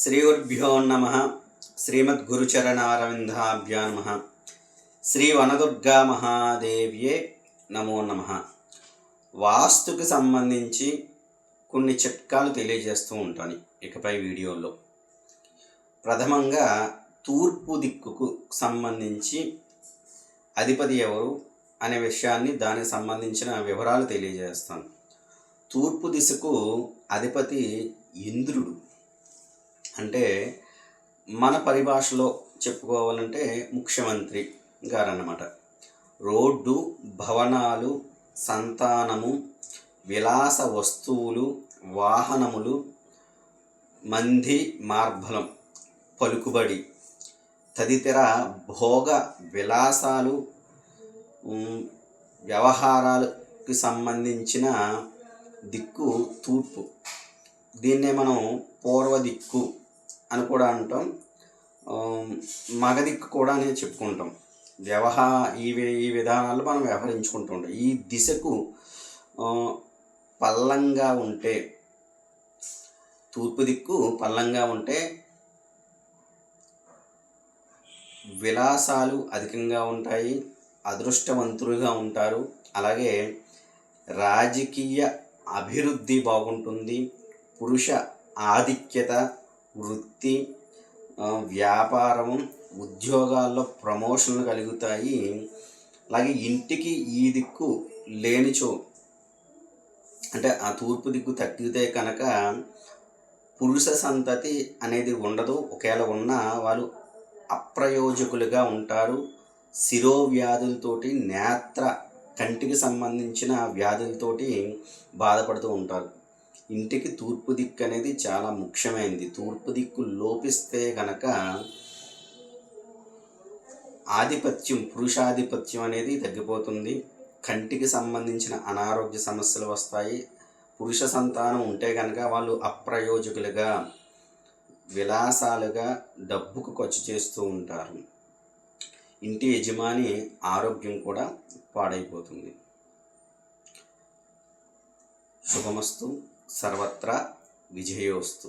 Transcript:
శ్రీగురుభ్యో నమ శ్రీమద్గురుచరణారవిందాభ్యా నమ శ్రీ వనదుర్గా మహాదేవ్యే నమో నమ వాస్తుకి సంబంధించి కొన్ని చిట్కాలు తెలియజేస్తూ ఉంటాను ఇకపై వీడియోలో. ప్రథమంగా తూర్పు దిక్కుకు సంబంధించి అధిపతి ఎవరు అనే విషయాన్ని దానికి సంబంధించిన వివరాలు తెలియజేస్తాను. తూర్పు దిశకు అధిపతి ఇంద్రుడు. అంటే మన పరిభాషలో చెప్పుకోవాలంటే ముఖ్యమంత్రి గారన్నమాట. రోడ్డు భవనాలు సంతానము విలాస వస్తువులు వాహనములు మంది మార్బలం పలుకుబడి తదితర భోగ విలాసాలు వ్యవహారాలకు సంబంధించిన దిక్కు తూర్పు. దీన్నే మనం పూర్వ దిక్కు అని కూడా అంటాం. మగదిక్కు మగ దిక్కు కూడా అని చెప్పుకుంటాం. వ్యవహా ఈ ఈ విధానాలు మనం వ్యవహరించుకుంటూ ఉంటాం. ఈ దిశకు పల్లంగా ఉంటే తూర్పు దిక్కు పల్లంగా ఉంటే విలాసాలు అధికంగా ఉంటాయి అదృష్టవంతులుగా ఉంటారు. అలాగే రాజకీయ అభివృద్ధి బాగుంటుంది పురుష ఆధిక్యత వృత్తి వ్యాపారం ఉద్యోగాల్లో ప్రమోషన్లు కలుగుతాయి. అలాగే ఇంటికి ఈ దిక్కు లేనిచో అంటే ఆ తూర్పు దిక్కు తగ్గితే కనుక పురుష సంతతి అనేది ఉండదు. ఒకవేళ ఉన్నా వాళ్ళు అప్రయోజకులుగా ఉంటారు. శిరోవ్యాధులతోటి నేత్ర కంటికి సంబంధించిన వ్యాధులతోటి బాధపడుతూ ఉంటారు. ఇంటికి తూర్పు దిక్కు అనేది చాలా ముఖ్యమైనది. తూర్పు దిక్కు లోపిస్తే కనుక ఆధిపత్యం పురుషాధిపత్యం అనేది తగ్గిపోతుంది. కంటికి సంబంధించిన అనారోగ్య సమస్యలు వస్తాయి. పురుష సంతానం ఉంటే కనుక వాళ్ళు అప్రయోజకులుగా విలాసాలుగా డబ్బుకు ఖర్చు చేస్తూ ఉంటారు. ఇంటి యజమాని ఆరోగ్యం కూడా పాడైపోతుంది. శుభమస్తు. సర్వత్రా విజయోస్తు